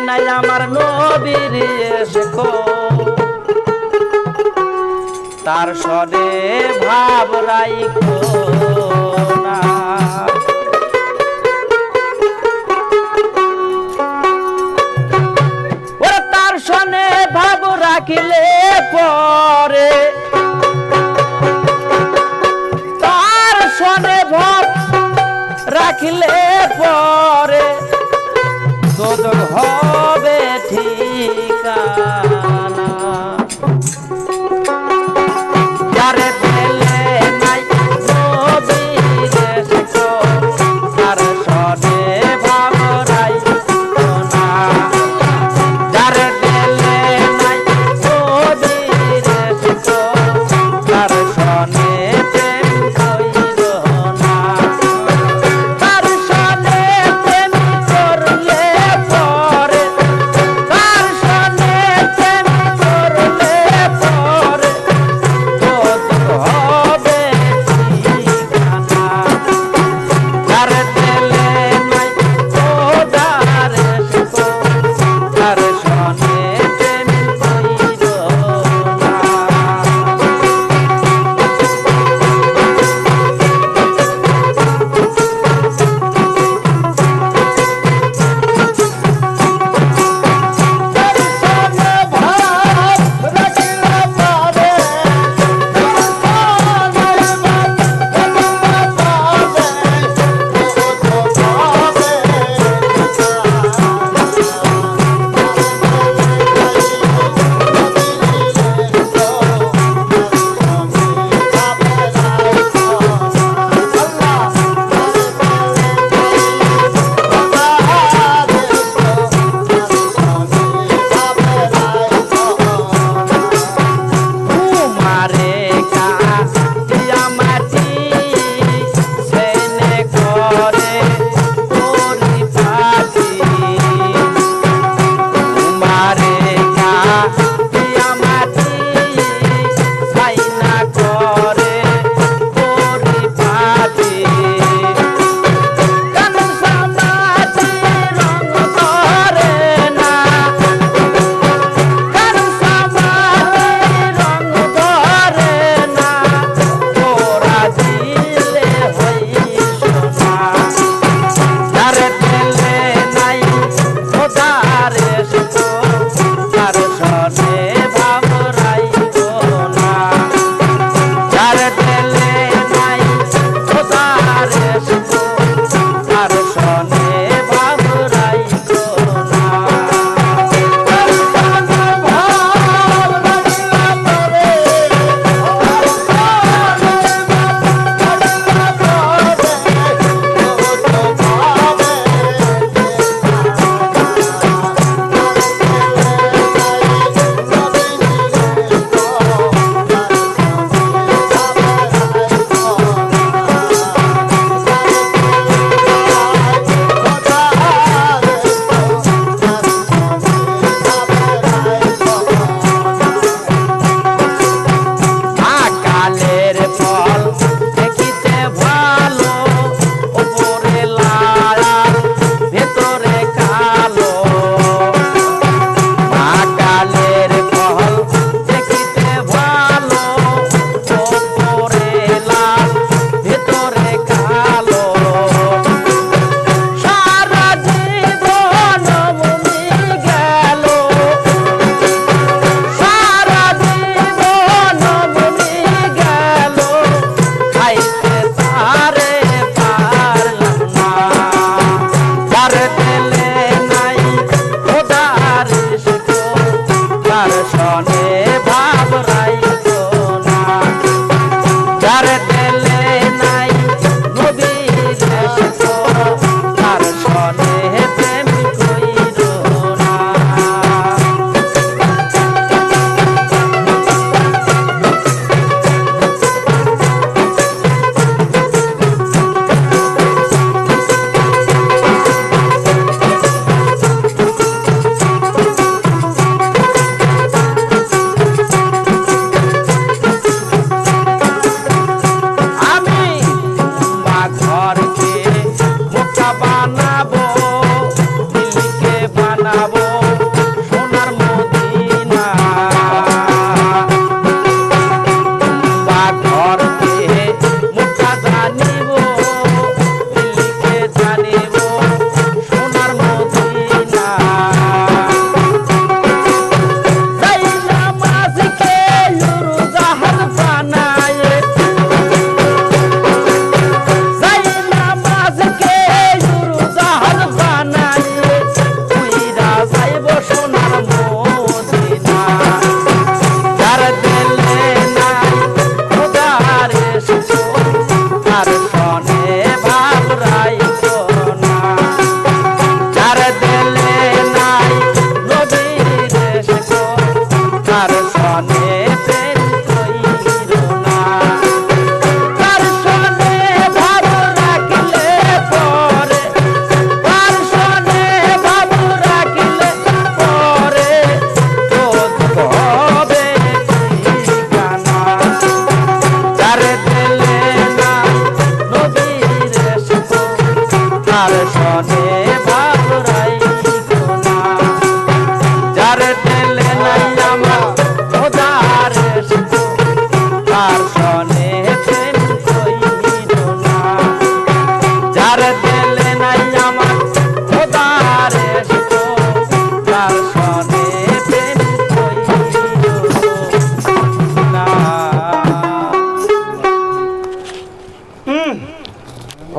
নাই আমার নবীর শেখো। তার সরে ভাব রাইখো না। তার সনে ভাব রাখিলে পরে। তার সনে ভাব রাখিলে পরে।